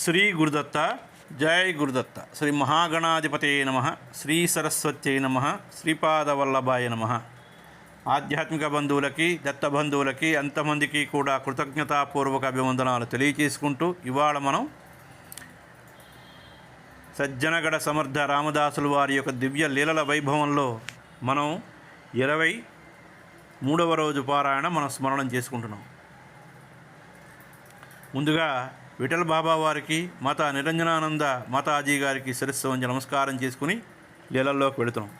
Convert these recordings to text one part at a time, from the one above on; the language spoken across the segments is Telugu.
శ్రీ గురుదత్త జై గురుదత్త. శ్రీ మహాగణాధిపతే నమ శ్రీ సరస్వత్యై నమ శ్రీపాదవల్లభాయ నమ. ఆధ్యాత్మిక బంధువులకి దత్త బంధువులకి అంతమందికి కూడా కృతజ్ఞతాపూర్వక అభివందనాలు తెలియచేసుకుంటూ ఇవాళ మనం సజ్జనగడ సమర్థ రామదాసులు వారి యొక్క దివ్య లీలల వైభవంలో మనం ఇరవై మూడవ రోజు పారాయణ మనం స్మరణం చేసుకుంటున్నాం. ముందుగా విఠల్ బాబా వారికి మాతా నిరంజనానంద మాతాజీ గారికి శిరస్సు వంచి నమస్కారం చేసుకుని లీలల్లోకి వెళుతున్నాం.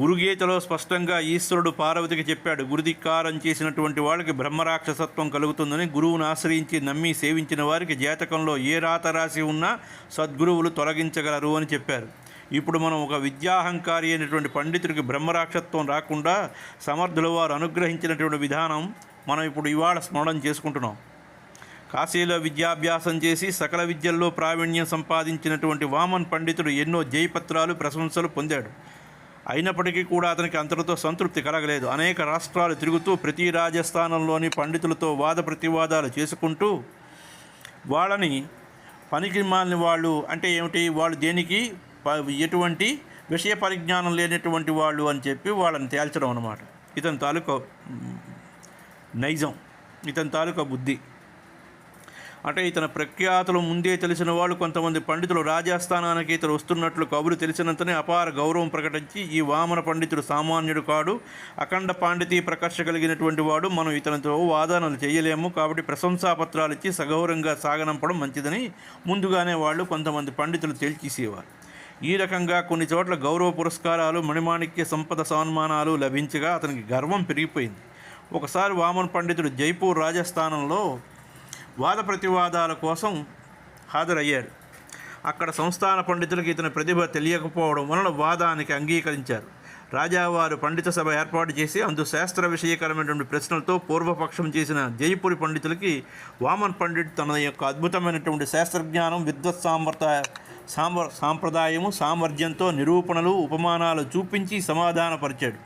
గురుగీతలో స్పష్టంగా ఈశ్వరుడు పార్వతికి చెప్పాడు గురుధిక్కారం చేసినటువంటి వాళ్ళకి బ్రహ్మరాక్షసత్వం కలుగుతుందని గురువును ఆశ్రయించి నమ్మి సేవించిన వారికి జాతకంలో ఏ రాత రాసి ఉన్నా సద్గురువులు తొలగించగలరు అని చెప్పారు. ఇప్పుడు మనం ఒక విద్యాహంకారి అయినటువంటి పండితుడికి బ్రహ్మరాక్షత్వం రాకుండా సమర్థుల వారు అనుగ్రహించినటువంటి విధానం మనం ఇప్పుడు ఇవాళ స్మరణం చేసుకుంటున్నాం. కాశీలో విద్యాభ్యాసం చేసి సకల విద్యల్లో ప్రావీణ్యం సంపాదించినటువంటి వామన్ పండితుడు ఎన్నో జయపత్రాలు ప్రశంసలు పొందాడు. అయినప్పటికీ కూడా అతనికి అంతటితో సంతృప్తి కలగలేదు. అనేక రాష్ట్రాలు తిరుగుతూ ప్రతి రాజస్థానంలోని పండితులతో వాద ప్రతివాదాలు చేసుకుంటూ వాళ్ళని పనికి మాలిన వాళ్ళు అంటే ఏమిటి? వాళ్ళు దేనికి? ప- ఎటువంటి విషయ పరిజ్ఞానం లేనటువంటి వాళ్ళు అని చెప్పి వాళ్ళని తేల్చడం అనమాట ఇతని తాలూకా నైజం. ఇతని తాలూకా బుద్ధి. అంటే ఇతని ప్రఖ్యాతులు ముందే తెలిసిన వాళ్ళు కొంతమంది పండితులు రాజస్థానానికి ఇతను వస్తున్నట్లు కబురు తెలిసినంతనే అపార గౌరవం ప్రకటించి ఈ వామన పండితుడు సామాన్యుడు కాడు. అఖండ పాండితీ ప్రకర్ష కలిగినటువంటి వాడు. మనం ఇతనితో వాదనలు చేయలేము కాబట్టి ప్రశంసాపత్రాలు ఇచ్చి సగౌరవంగా సాగనంపడం మంచిదని ముందుగానే వాళ్ళు కొంతమంది పండితులు తేల్చేసేవారు. ఈ రకంగా కొన్ని చోట్ల గౌరవ పురస్కారాలు మణిమాణిక్య సంపద సన్మానాలు లభించగా అతనికి గర్వం పెరిగిపోయింది. ఒకసారి వామన్ పండితుడు జైపూర్ రాజస్థానంలో వాద ప్రతివాదాల కోసం హాజరయ్యారు. అక్కడ సంస్థాన పండితులకు ఇతని ప్రతిభ తెలియకపోవడం వలన వాదానికి అంగీకరించారు. రాజావారు పండిత సభ ఏర్పాటు చేసి అందు శాస్త్ర విషయకరమైనటువంటి ప్రశ్నలతో పూర్వపక్షం చేసిన జైపురి పండితులకి వామన్ పండిట్ తన యొక్క అద్భుతమైనటువంటి శాస్త్రజ్ఞానం విద్వత్ సామర్థ సామ సాంప్రదాయము సామర్థ్యంతో నిరూపణలు ఉపమానాలు చూపించి సమాధానపరిచాడు.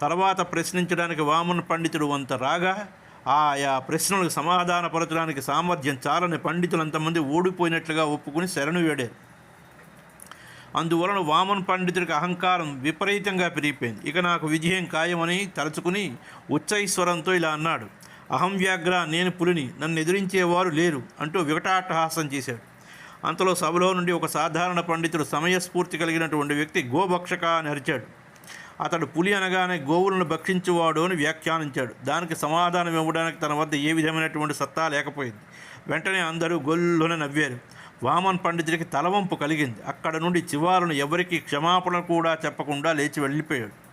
తర్వాత ప్రశ్నించడానికి వామన్ పండితుడు వంత రాగా ఆయా ప్రశ్నలకు సమాధానపరచడానికి సామర్థ్యం చాలని పండితులు అంతమంది ఓడిపోయినట్లుగా ఒప్పుకుని శరణు వేడారు అందువలన వామన్ పండితుడికి అహంకారం విపరీతంగా పెరిగిపోయింది. ఇక నాకు విజయం ఖాయమని తలుచుకుని ఉచ్చైశ్వరంతో ఇలా అన్నాడు. అహం వ్యాఘ్ర నేను పులిని నన్ను ఎదిరించేవారు లేరు అంటూ వికటాట్టహాసం చేశాడు. అంతలో సభలో నుండి ఒక సాధారణ పండితుడు సమయస్ఫూర్తి కలిగినటువంటి వ్యక్తి గోభక్షక అని అరిచాడు. అతడు పులి అనగానే గోవులను భక్షించువాడు అని వ్యాఖ్యానించాడు. దానికి సమాధానం ఇవ్వడానికి తన వద్ద ఏ విధమైనటువంటి సత్తా లేకపోయింది. వెంటనే అందరూ గొల్లున నవ్వారు. వామన్ పండితుడికి తలవంపు కలిగింది. అక్కడ నుండి చివారును ఎవరికి క్షమాపణ కూడా చెప్పకుండా లేచి వెళ్ళిపోయాడు.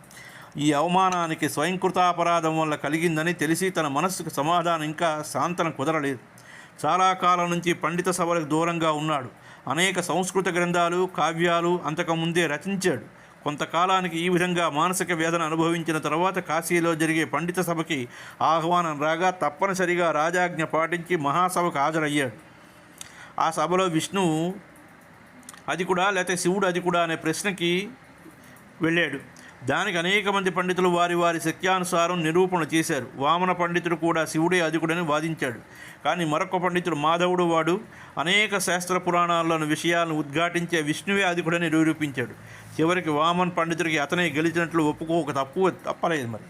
ఈ అవమానానికి స్వయంకృతాపరాధం వల్ల కలిగిందని తెలిసి తన మనస్సుకు సమాధానం ఇంకా శాంతన కుదరలేదు. చాలా కాలం నుంచి పండిత సభలకు దూరంగా ఉన్నాడు. అనేక సంస్కృత గ్రంథాలు కావ్యాలు అంతకుముందే రచించాడు. కొంతకాలానికి ఈ విధంగా మానసిక వేదన అనుభవించిన తర్వాత కాశీలో జరిగే పండిత సభకి ఆహ్వానం రాగా తప్పనిసరిగా రాజాజ్ఞ పాటించి మహాసభకు హాజరయ్యాడు. ఆ సభలో విష్ణువు అది కూడా లేకపోతే శివుడు అది కూడా అనే ప్రశ్నకి వెళ్ళాడు. దానికి అనేక మంది పండితులు వారి వారి శక్త్యానుసారం నిరూపణ చేశారు. వామన పండితుడు కూడా శివుడే అధికుడని వాదించాడు. కానీ మరొక పండితుడు మాధవుడు వాడు అనేక శాస్త్ర పురాణాల్లోని విషయాలను ఉద్ఘాటించే విష్ణువే అధికుడని నిరూపించాడు. చివరికి వామన్ పండితుడికి అతనే గెలిచినట్లు ఒప్పుకోక తప్పు తప్పలేదు మరి.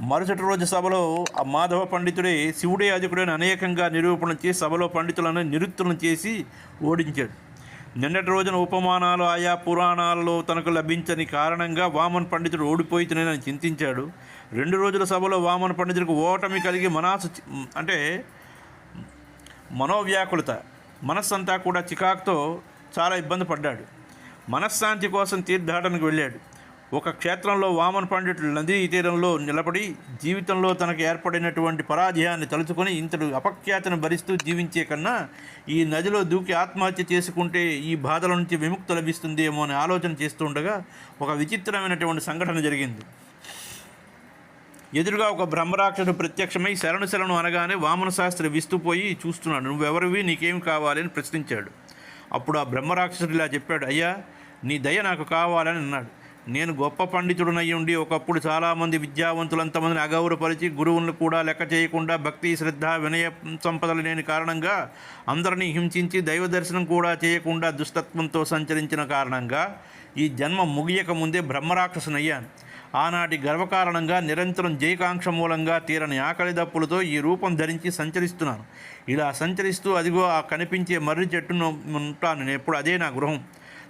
మరుసటి రోజు సభలో ఆ మాధవ పండితుడే శివుడే అధికుడని అనేకంగా నిరూపణ చేసి సభలో పండితులను నిరుత్తులను చేసి ఓడించాడు. నిన్నటి రోజున ఉపమానాలు ఆయా పురాణాలలో తనకు లభించని కారణంగా వామన్ పండితుడు ఓడిపోయితేనని చింతించాడు. రెండు రోజుల సభలో వామన్ పండితుడికి ఓటమి కలిగి మనాసు అంటే మనోవ్యాకులత మనస్సంతా కూడా చికాకుతో చాలా ఇబ్బంది పడ్డాడు. మనశ్శాంతి కోసం తీర్థాటనకు వెళ్ళాడు. ఒక క్షేత్రంలో వామన పండితుడు నదీ తీరంలో నిలబడి జీవితంలో తనకు ఏర్పడినటువంటి పరాజయాన్ని తలుచుకొని ఇంతడు అపఖ్యాతిని భరిస్తూ జీవించే కన్నా ఈ నదిలో దూకి ఆత్మహత్య చేసుకుంటే ఈ బాధల నుంచి విముక్తి లభిస్తుందేమో అని ఆలోచన చేస్తుండగా ఒక విచిత్రమైనటువంటి సంఘటన జరిగింది. ఎదురుగా ఒక బ్రహ్మరాక్షసుడు ప్రత్యక్షమై శరణు శరణు అనగానే వామన శాస్త్రి విస్తుపోయి చూస్తున్నాడు నువ్వెవరివి? నీకేం కావాలి? అని ప్రశ్నించాడు. అప్పుడు ఆ బ్రహ్మరాక్షసుడు ఇలా చెప్పాడు అయ్యా నీ దయ నాకు కావాలని అన్నాడు. నేను గొప్ప పండితుడునయ్యి ఉండి ఒకప్పుడు చాలామంది విద్యావంతులంతమందిని అగౌరవపరిచి గురువులను కూడా లెక్క చేయకుండా భక్తి శ్రద్ధ వినయ సంపదలు లేని కారణంగా అందరినీ హింసించి దైవ దర్శనం కూడా చేయకుండా దుష్టత్వంతో సంచరించిన కారణంగా ఈ జన్మ ముగియక ముందే బ్రహ్మరాక్షసునయ్యాను. ఆనాటి గర్వకారణంగా నిరంతరం జయకాంక్ష మూలంగా తీరని ఆకలి దప్పులతో ఈ రూపం ధరించి సంచరిస్తున్నాను. ఇలా సంచరిస్తూ అదిగో ఆ కనిపించే మర్రి చెట్టును ఉంటాను. నేను ఎప్పుడు అదే నా గృహం.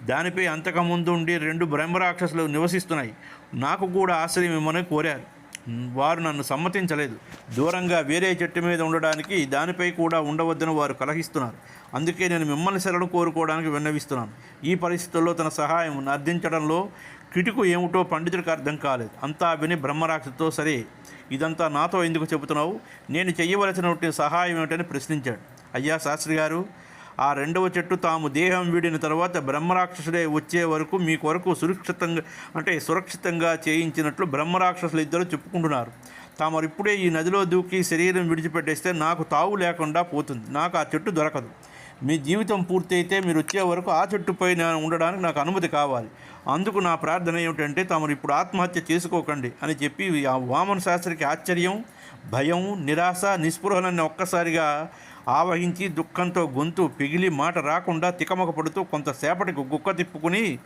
దానిపై అంతకముందు ఉండి రెండు బ్రహ్మరాక్షసులు నివసిస్తున్నాయి. నాకు కూడా ఆశ్రయం ఇవ్వమని కోరారు. వారు నన్ను సమ్మతించలేదు. దూరంగా వేరే చెట్టు మీద ఉండడానికి దానిపై కూడా ఉండవద్దని వారు కలహిస్తున్నారు. అందుకే నేను మిమ్మల్ని శరణు కోరుకోవడానికి విన్నవిస్తున్నాను. ఈ పరిస్థితుల్లో తన సహాయం అర్థించడంలో కిటుకు ఏమిటో పండితుడికి అర్థం కాలేదు. అంతా విని బ్రహ్మరాక్షతో సరే ఇదంతా నాతో ఎందుకు చెబుతున్నావు? నేను చేయవలసిన సహాయం ఏమిటని ప్రశ్నించాడు. అయ్యా శాస్త్రి గారు ఆ రెండవ చెట్టు తాము దేహం వీడిన తర్వాత బ్రహ్మరాక్షసుడే వచ్చే వరకు మీ కొరకు సురక్షితంగా అంటే సురక్షితంగా చేయించినట్లు బ్రహ్మరాక్షసులు ఇద్దరు చెప్పుకుంటున్నారు. తాము ఇప్పుడే ఈ నదిలో దూకి శరీరం విడిచిపెట్టేస్తే నాకు తావు లేకుండా పోతుంది. నాకు ఆ చెట్టు దొరకదు. మీ జీవితం పూర్తయితే మీరు వచ్చే వరకు ఆ చెట్టుపై నేను ఉండడానికి నాకు అనుమతి కావాలి. అందుకు నా ప్రార్థన ఏమిటంటే తమరు ఇప్పుడు ఆత్మహత్య చేసుకోకండి అని చెప్పి ఆ వామన శాస్త్రికి ఆశ్చర్యం భయం నిరాశ నిస్పృహలన్నీ ఒక్కసారిగా ఆవహించి దుఃఖంతో గొంతు పిగిలి మాట రాకుండా తికమక పడుతూ కొంతసేపటికి గుక్క తిప్పుకుని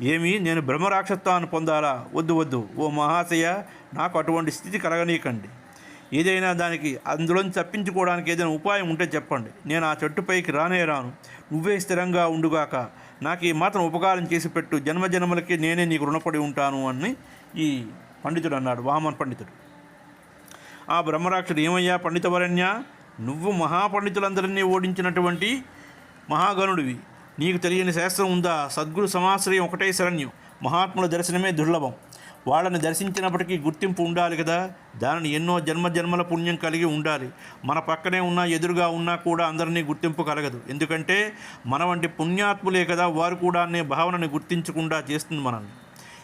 ఏమి నేను బ్రహ్మరాక్షత్వాన్ని పొందాలా? వద్దు వద్దు. ఓ మహాశయ నాకు అటువంటి స్థితి కలగనీయకండి. ఏదైనా దానికి అందులోంచి తప్పించుకోవడానికి ఏదైనా ఉపాయం ఉంటే చెప్పండి. నేను ఆ చెట్టుపైకి రానే రాను. నువ్వే స్థిరంగా ఉండుగాక. నాకు ఈ మాత్రం ఉపకారం చేసి పెట్టు. జన్మజన్మలకి నేనే నీకు రుణపడి ఉంటాను అని ఈ పండితుడు అన్నాడు. వామన్ పండితుడు. ఆ బ్రహ్మరాక్షుడు ఏమయ్యా పండితవరణ్య? నువ్వు మహాపండితులందరినీ ఓడించినటువంటి మహాగణుడివి. నీకు తెలియని శాస్త్రం ఉందా? సద్గురు సమాశ్రయం ఒకటే శరణ్యం. మహాత్ముల దర్శనమే దుర్లభం. వాళ్ళని దర్శించినప్పటికీ గుర్తింపు ఉండాలి కదా. దానిని ఎన్నో జన్మ జన్మల పుణ్యం కలిగి ఉండాలి. మన పక్కనే ఉన్నా ఎదురుగా ఉన్నా కూడా అందరినీ గుర్తింపు కలగదు. ఎందుకంటే మన వంటి పుణ్యాత్ములే కదా వారు కూడా అనే భావనని గుర్తించకుండా చేస్తుంది మనల్ని.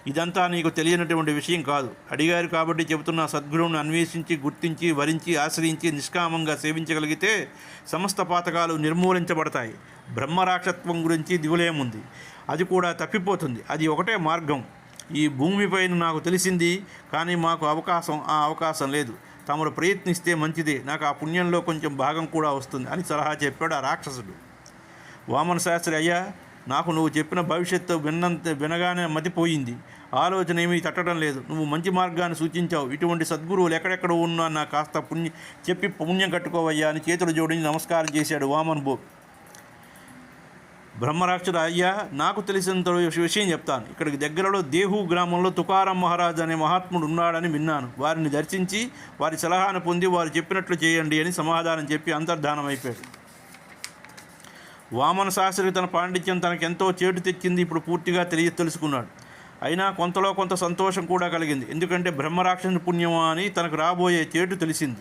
ఇదంతా నీకు తెలియనటువంటి విషయం కాదు. అడిగారు కాబట్టి చెబుతున్న సద్గురువును అన్వేషించి గుర్తించి వరించి ఆశ్రయించి నిష్కామంగా సేవించగలిగితే సమస్త పాతకాలు నిర్మూలించబడతాయి. బ్రహ్మరాక్షత్వం గురించి దిగులేముంది. అది కూడా తప్పిపోతుంది. అది ఒకటే మార్గం. ఈ భూమిపైన నాకు తెలిసింది కానీ మాకు అవకాశం ఆ అవకాశం లేదు. తమరు ప్రయత్నిస్తే మంచిదే. నాకు ఆ పుణ్యంలో కొంచెం భాగం కూడా వస్తుంది అని సలహా చెప్పాడు ఆ రాక్షసుడు. వామన శాస్త్రి అయ్యా నాకు నువ్వు చెప్పిన భవిష్యత్తు విన్నంత వినగానే మతిపోయింది. ఆలోచన ఏమీ తట్టడం లేదు. నువ్వు మంచి మార్గాన్ని సూచించావు. ఇటువంటి సద్గురువులు ఎక్కడెక్కడ ఉన్నా నా కాస్త పుణ్యం చెప్పి పుణ్యం కట్టుకోవయ్యా అని చేతులు జోడించి నమస్కారం చేశాడు వామన్ బో బ్రహ్మరాక్షుడు అయ్యా నాకు తెలిసినంత విషయం చెప్తాను. ఇక్కడికి దగ్గరలో దేహు గ్రామంలో తుకారం మహారాజ్ అనే మహాత్ముడు ఉన్నాడని విన్నాను. వారిని దర్శించి వారి సలహాను పొంది వారు చెప్పినట్లు చేయండి అని సమాధానం చెప్పి అంతర్ధానమైపోయాడు. వామన శాస్త్రి తన పాండిత్యం తనకెంతో చేటు తెచ్చింది ఇప్పుడు పూర్తిగా తెలియ తెలుసుకున్నాడు. అయినా కొంతలో కొంత సంతోషం కూడా కలిగింది. ఎందుకంటే బ్రహ్మరాక్షసుని పుణ్యమా అని తనకు రాబోయే చేటు తెలిసింది.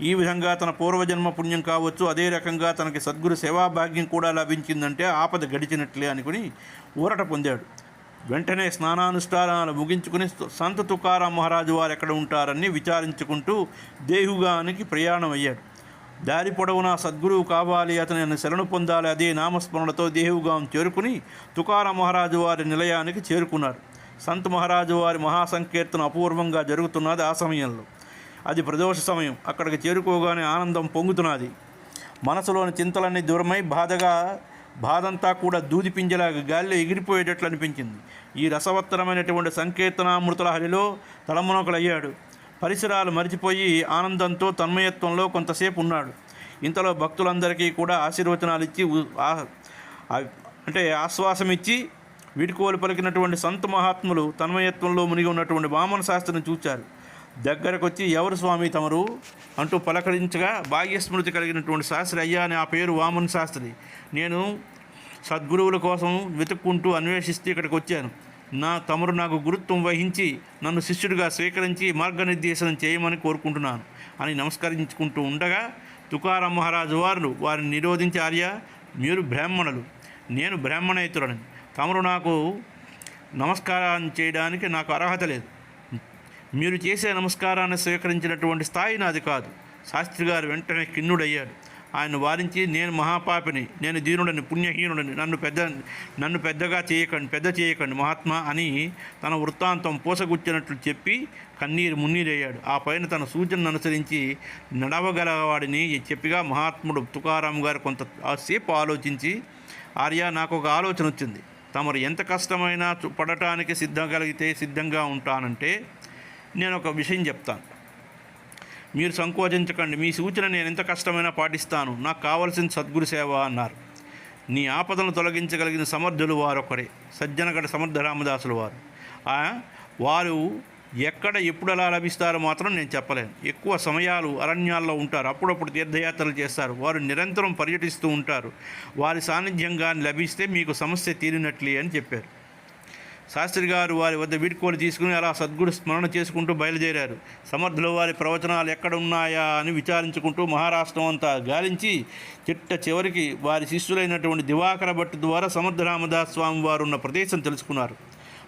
ఈ విధంగా తన పూర్వజన్మ పుణ్యం కావచ్చు అదే రకంగా తనకి సద్గురు సేవాభాగ్యం కూడా లభించిందంటే ఆపద గడిచినట్లే అనుకుని ఊరట పొందాడు. వెంటనే స్నానానుష్ఠానాలు ముగించుకుని సంత తుకారాం మహారాజు వారు ఎక్కడ ఉంటారని విచారించుకుంటూ దేహుగానికి ప్రయాణం అయ్యాడు దారి పొడవునా సద్గురువు కావాలి అతని శరణు పొందాలి అదే నామస్మరణతో దేహుగాం చేరుకుని తుకారాం మహారాజు వారి నిలయానికి చేరుకున్నారు. సంత్ మహారాజు వారి మహాసంకీర్తన అపూర్వంగా జరుగుతున్నది ఆ సమయంలో. అది ప్రదోష సమయం. అక్కడికి చేరుకోగానే ఆనందం పొంగుతున్నది. మనసులోని చింతలన్నీ దూరమై బాధగా బాధంతా కూడా దూది పింజలాగా గాలిలో ఎగిరిపోయేటట్లు అనిపించింది. ఈ రసవత్తరమైనటువంటి సంకీర్తనామృతుల హరిలో తలమునకలయ్యాడు. పరిసరాలు మరిచిపోయి ఆనందంతో తన్మయత్వంలో కొంతసేపు ఉన్నాడు. ఇంతలో భక్తులందరికీ కూడా ఆశీర్వచనాలు ఇచ్చి అంటే ఆశ్వాసం ఇచ్చి వీడుకోలు పలికినటువంటి సంత మహాత్ములు తన్మయత్వంలో మునిగి ఉన్నటువంటి వామన శాస్త్రిని చూచారు. దగ్గరకు వచ్చి ఎవరు స్వామి తమరు? అంటూ పలకరించగా భాగ్యస్మృతి కలిగినటువంటి శాస్త్రి అయ్యా అని ఆ పేరు వామన్ శాస్త్రి. నేను సద్గురువుల కోసం వెతుక్కుంటూ అన్వేషిస్తూ ఇక్కడికి వచ్చాను నా తమరు నాకు గురుత్వం వహించి నన్ను శిష్యుడిగా స్వీకరించి మార్గనిర్దేశనం చేయమని కోరుకుంటున్నాను అని నమస్కరించుకుంటూ ఉండగా తుకారాం మహారాజు వారు వారిని నిరోధించి ఆర్య మీరు బ్రాహ్మణులు. నేను బ్రాహ్మణేతుడని తమరు నాకు నమస్కారం చేయడానికి నాకు అర్హత లేదు. మీరు చేసే నమస్కారాన్ని స్వీకరించినటువంటి స్థాయి నాది కాదు. శాస్త్రి గారు వెంటనే కిన్నుడయ్యాడు ఆయన వారించి నేను మహాపాపిని నేను దీనుడని పుణ్యహీనుడని నన్ను పెద్ద నన్ను పెద్దగా చేయకండి పెద్ద చేయకండి మహాత్మా అని తన వృత్తాంతం పూసగుచ్చినట్లు చెప్పి కన్నీరు మున్నీరయ్యాడు ఆ పైన తన సూచనను అనుసరించి నడవగలవాడిని చెప్పిగా మహాత్ముడు తుకారాం గారు కొంత సేపు ఆలోచించి ఆర్య నాకు ఒక ఆలోచన వచ్చింది తమరు ఎంత కష్టమైనా చు- పడటానికి సిద్ధం కలిగితే సిద్ధంగా ఉంటానంటే నేను ఒక విషయం చెప్తాను. మీరు సంకోచించకండి. మీ సూచన నేను ఎంత కష్టమైనా పాటిస్తాను. నాకు కావలసిన సద్గురు సేవ అన్నారు. నీ ఆపదను తొలగించగలిగిన సమర్థులు వారొకరే. సజ్జనగడ సమర్థ రామదాసులు వారు. వారు ఎక్కడ ఎప్పుడు ఎలా లభిస్తారో మాత్రం నేను చెప్పలేను. ఎక్కువ సమయాలు అరణ్యాల్లో ఉంటారు. అప్పుడప్పుడు తీర్థయాత్రలు చేస్తారు. వారు నిరంతరం పర్యటిస్తూ ఉంటారు. వారి సాన్నిధ్యంగా లభిస్తే మీకు సమస్య తీరినట్లే అని చెప్పారు. శాస్త్రి గారు వారి వద్ద వీడ్కోలు తీసుకుని అలా సద్గురు స్మరణ చేసుకుంటూ బయలుదేరారు. సమర్థుల వారి ప్రవచనాలు ఎక్కడ ఉన్నాయా అని విచారించుకుంటూ మహారాష్ట్రం అంతా గాలించి చిట్ట చివరికి వారి శిష్యులైనటువంటి దివాకర భట్టు ద్వారా సమర్థ రామదాస్ స్వామి వారు ఉన్న ప్రదేశం తెలుసుకున్నారు.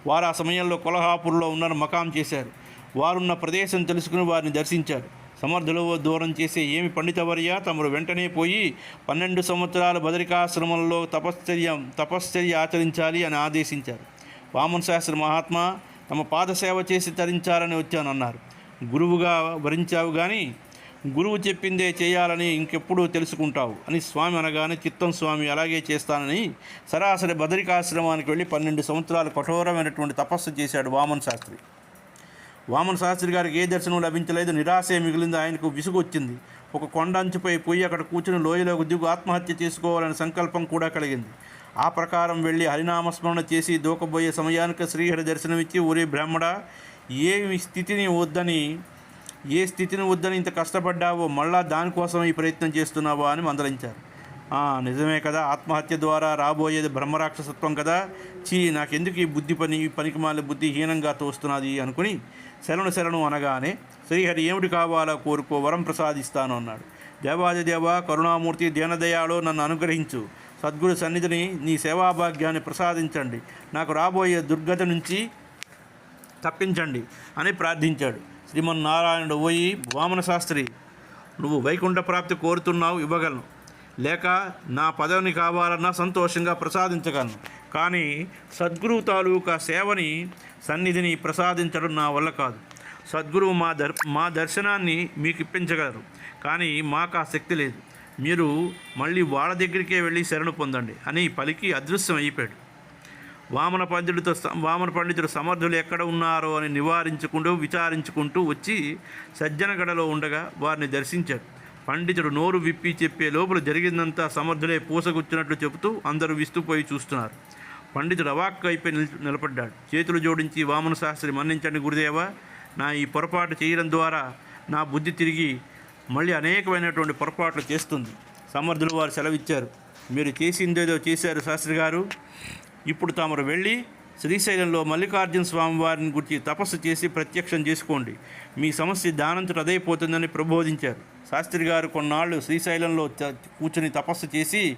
వారు ఆ సమయంలో కొలహాపూర్లో ఉన్న మకాం చేశారు. వారున్న ప్రదేశం తెలుసుకుని వారిని దర్శించారు. సమర్థులు దూరం చేసే ఏమి పండితవర్య తమరు వెంటనే పోయి పన్నెండు సంవత్సరాల బదరికాశ్రమంలో తపశ్చర్య తపశ్చర్య ఆచరించాలి అని ఆదేశించారు. వామన శాస్త్రి మహాత్మా తమ పాదసేవ చేసి తరించాలని వచ్చానన్నారు గురువుగా వరించావు కానీ గురువు చెప్పిందే చేయాలని ఇంకెప్పుడు తెలుసుకుంటావు అని స్వామి అనగానే చిత్తం స్వామి అలాగే చేస్తానని సరాసరి బదరికాశ్రమానికి వెళ్ళి పన్నెండు సంవత్సరాలు కఠోరమైనటువంటి తపస్సు చేశాడు వామన్ శాస్త్రి. వామన శాస్త్రి గారికి ఏ దర్శనం లభించలేదు నిరాశే మిగిలింది ఆయనకు విసుగు వచ్చింది. ఒక కొండ అంచుపై పోయి అక్కడ కూర్చుని లోయలోకి దిగు ఆత్మహత్య చేసుకోవాలనే సంకల్పం కూడా కలిగింది. ఆ ప్రకారం వెళ్ళి హరినామస్మరణ చేసి దూకబోయే సమయానికి శ్రీహరి దర్శనమిచ్చి ఊరి బ్రాహ్మడ ఏ స్థితిని వద్దని ఏ స్థితిని వద్దని ఇంత కష్టపడ్డావో మళ్ళా దానికోసం ఈ ప్రయత్నం చేస్తున్నావా? అని మందలించారు. నిజమే కదా ఆత్మహత్య ద్వారా రాబోయేది బ్రహ్మరాక్షసత్వం కదా. చీ నాకెందుకు ఈ బుద్ధి పని పనికి మాల బుద్ధి హీనంగా తోస్తున్నది? అనుకుని శరణు శరణు అనగానే శ్రీహరి ఏమిటి కావాలో కోరుకో వరం ప్రసాదిస్తాను అన్నాడు. దేవాదిదేవ కరుణామూర్తి దేనదయాలో నన్ను అనుగ్రహించు. సద్గురు సన్నిధిని నీ సేవాభాగ్యాన్ని ప్రసాదించండి. నాకు రాబోయే దుర్గతి నుంచి తప్పించండి అని ప్రార్థించాడు. శ్రీమన్నారాయణుడు పోయి వామన శాస్త్రి నువ్వు వైకుంఠ ప్రాప్తి కోరుతున్నావు ఇవ్వగలను. లేక నా పదవిని కావాలన్నా సంతోషంగా ప్రసాదించగలను. కానీ సద్గురువు తాలూకా సేవని సన్నిధిని ప్రసాదించడం నా వల్ల కాదు. సద్గురువు మా దర్ మా దర్శనాన్ని మీకు ఇప్పించగలరు కానీ మాకు ఆ శక్తి లేదు. మీరు మళ్ళీ వాళ్ళ దగ్గరికే వెళ్ళి శరణు పొందండి అని పలికి అదృశ్యం అయిపోయాడు. వామన పండితుడితో వామన పండితుడు సమర్థులు ఎక్కడ ఉన్నారో అని నివారించుకుంటూ విచారించుకుంటూ వచ్చి సజ్జనగడలో ఉండగా వారిని దర్శించాడు. పండితుడు నోరు విప్పి చెప్పే లోపల జరిగిందంతా సమర్థులే పూసగుచ్చినట్లు చెబుతూ అందరూ విస్తుపోయి చూస్తున్నారు. పండితుడు అవాక్కు అయిపోయి నిల్ నిలబడ్డాడు. చేతులు జోడించి వామన శాస్త్రి మన్నించండి గురుదేవా నా ఈ పొరపాటు చేయడం ద్వారా నా బుద్ధి తిరిగి మళ్ళీ అనేకమైనటువంటి పొరపాట్లు చేస్తుంది. సమర్థులు వారు సెలవిచ్చారు. మీరు చేసిందేదో చేశారు శాస్త్రి గారు. ఇప్పుడు తామరు వెళ్ళి శ్రీశైలంలో మల్లికార్జున స్వామి వారిని గురించి తపస్సు చేసి ప్రత్యక్షం చేసుకోండి. మీ సమస్య దానంతట అదైపోతుందని ప్రబోధించారు. శాస్త్రి గారు కొన్నాళ్ళు శ్రీశైలంలో కూర్చొని కూర్చుని తపస్సు చేసి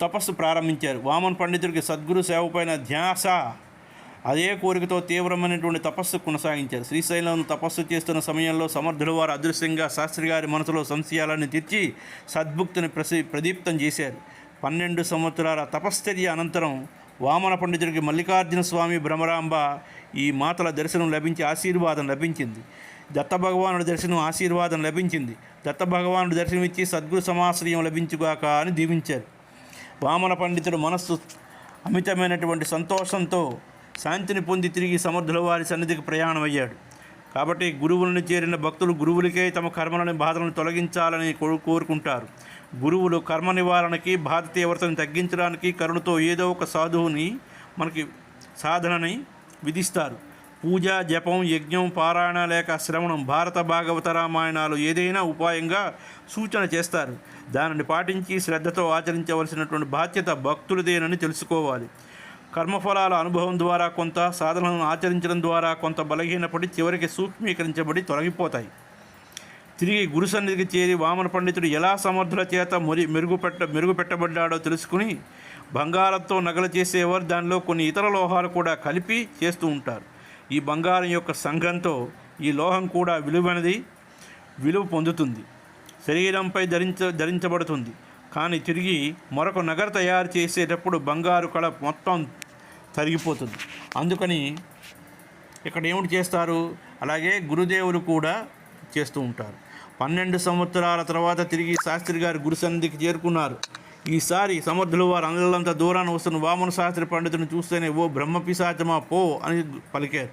తపస్సు ప్రారంభించారు. వామన్ పండితుడికి సద్గురు సేవపైన ధ్యాస అదే కోరికతో తీవ్రమైనటువంటి తపస్సు కొనసాగించారు. శ్రీశైలం తపస్సు చేస్తున్న సమయంలో సమర్థుల వారు అదృశ్యంగా శాస్త్రి గారి మనసులో సంశయాలను తీర్చి సద్భుక్తిని ప్రసి ప్రదీప్తం చేశారు. పన్నెండు సంవత్సరాల తపశ్చర్య అనంతరం వామన పండితుడికి మల్లికార్జున స్వామి భ్రమరాంబ ఈ మాతల దర్శనం లభించి ఆశీర్వాదం లభించింది. దత్త భగవానుడి దర్శనం ఆశీర్వాదం లభించింది. దత్త భగవానుడి దర్శనమిచ్చి సద్గురు సమాశ్రయం లభించుగాక అని దీవించారు. వామన పండితుడు మనస్సు అమితమైనటువంటి సంతోషంతో శాంతిని పొంది తిరిగి సమర్థుల వారి సన్నిధికి ప్రయాణం అయ్యాడు కాబట్టి గురువులను చేరిన భక్తులు గురువులకే తమ కర్మలని బాధలను తొలగించాలని కోరుకుంటారు. గురువులు కర్మ నివారణకి బాధ తీవ్రతను తగ్గించడానికి కరుణతో ఏదో ఒక సాధువుని మనకి సాధనని విధిస్తారు. పూజ జపం యజ్ఞం పారాయణ లేక శ్రవణం భారత భాగవత రామాయణాలు ఏదైనా ఉపాయంగా సూచన చేస్తారు. దానిని పాటించి శ్రద్ధతో ఆచరించవలసినటువంటి బాధ్యత భక్తులదేనని తెలుసుకోవాలి. కర్మఫలాల అనుభవం ద్వారా కొంత సాధనలను ఆచరించడం ద్వారా కొంత బలహీనపడి చివరికి సూక్ష్మీకరించబడి తొలగిపోతాయి. తిరిగి గురు సన్నిధికి చేరి వామన పండితుడు ఎలా సమర్థుల చేత మురి మెరుగుపెట్ట మెరుగుపెట్టబడ్డాడో తెలుసుకుని బంగారంతో నగలు చేసేవారు దానిలో కొన్ని ఇతర లోహాలు కూడా కలిపి చేస్తూ ఉంటారు. ఈ బంగారం యొక్క సంఘంతో ఈ లోహం కూడా విలువైనది విలువ పొందుతుంది. శరీరంపై ధరించ ధరించబడుతుంది. కానీ తిరిగి మరొక నగర తయారు చేసేటప్పుడు బంగారు కళ మొత్తం తరిగిపోతుంది. అందుకని ఇక్కడ ఏమిటి చేస్తారు? అలాగే గురుదేవులు కూడా చేస్తూ ఉంటారు. పన్నెండు సంవత్సరాల తర్వాత తిరిగి శాస్త్రి గారి గురు సన్నిధికి చేరుకున్నారు. ఈసారి సమర్థులు వారు అందరిలంత దూరాన వస్తున్న వామన శాస్త్రి పండితుని చూస్తేనే ఓ బ్రహ్మపిశాచమా పో అని పలికారు.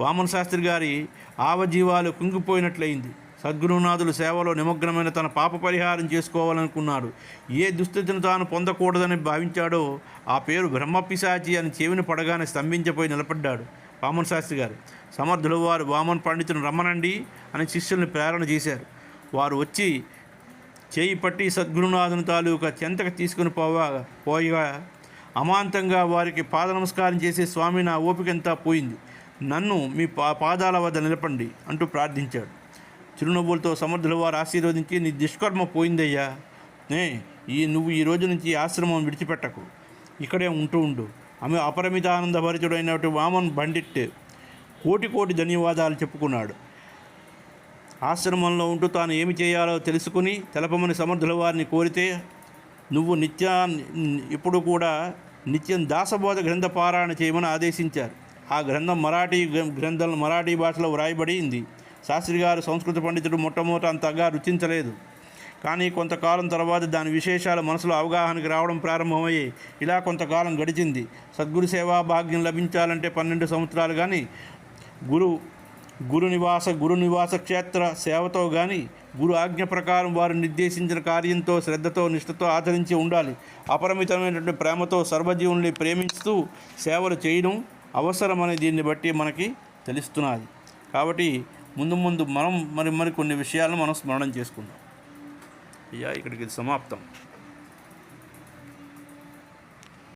వామన శాస్త్రి గారి ఆవజీవాలు కుంగిపోయినట్లయింది. సద్గురునాథుల సేవలో నిమగ్నమైన తన పాప పరిహారం చేసుకోవాలనుకున్నాడు. ఏ దుస్థితిని తాను పొందకూడదని భావించాడో ఆ పేరు బ్రహ్మపిశాచి అని చెవిని పడగానే స్తంభించపోయి నిలబడ్డాడు వామన్ శాస్త్రి గారు. సమర్థులు వారు వామన్ పండితుని రమ్మనండి అని శిష్యుల్ని ప్రేరణ చేశారు. వారు వచ్చి చేయి పట్టి సద్గురునాథుని తాలూకా చెంతకు తీసుకుని పోవా పోయగా అమాంతంగా వారికి పాద నమస్కారం చేసే స్వామి నా ఓపికంతా పోయింది. నన్ను మీ పా పాదాల వద్ద నిలపండి అంటూ ప్రార్థించాడు. చిరునవ్వులతో సమర్థుల వారు ఆశీర్వదించి నీ దుష్కర్మ పోయిందయ్యా. నే ఈ నువ్వు ఈ రోజు నుంచి ఈ ఆశ్రమం విడిచిపెట్టకు. ఇక్కడే ఉంటూ ఉండు. ఆమె అపరిమిత ఆనందభరితుడైనటువంటి వామన్ బండిట్ కోటి కోటి ధన్యవాదాలు చెప్పుకున్నాడు. ఆశ్రమంలో ఉంటూ తాను ఏమి చేయాలో తెలుసుకుని తెలపమని సమర్థుల వారిని కోరితే నువ్వు నిత్యా ఇప్పుడు కూడా నిత్యం దాసబోధ గ్రంథ పారాయణ చేయమని ఆదేశించారు. ఆ గ్రంథం మరాఠీ గ్రంథం మరాఠీ భాషలో వ్రాయబడింది శాస్త్రి గారు సంస్కృత పండితుడు మొట్టమొదట అంతగా రుచించలేదు. కానీ కొంతకాలం తర్వాత దాని విశేషాలు మనసులో అవగాహనకి రావడం ప్రారంభమయ్యి ఇలా కొంతకాలం గడిచింది. సద్గురు సేవా భాగ్యం లభించాలంటే పన్నెండు సంవత్సరాలు కానీ గురు గురు నివాస గురు నివాస క్షేత్ర సేవతో కానీ గురు ఆజ్ఞ ప్రకారం వారు నిర్దేశించిన కార్యంతో శ్రద్ధతో నిష్ఠతో ఆచరించి ఉండాలి. అపరిమితమైనటువంటి ప్రేమతో సర్వజీవుల్ని ప్రేమిస్తూ సేవలు చేయడం అవసరమని దీన్ని బట్టి మనకి తెలుస్తున్నది. కాబట్టి ముందు ముందు మనం మరి మరి కొన్ని విషయాలను మనం స్మరణం చేసుకుందాం. అయ్యా ఇక్కడికి సమాప్తం.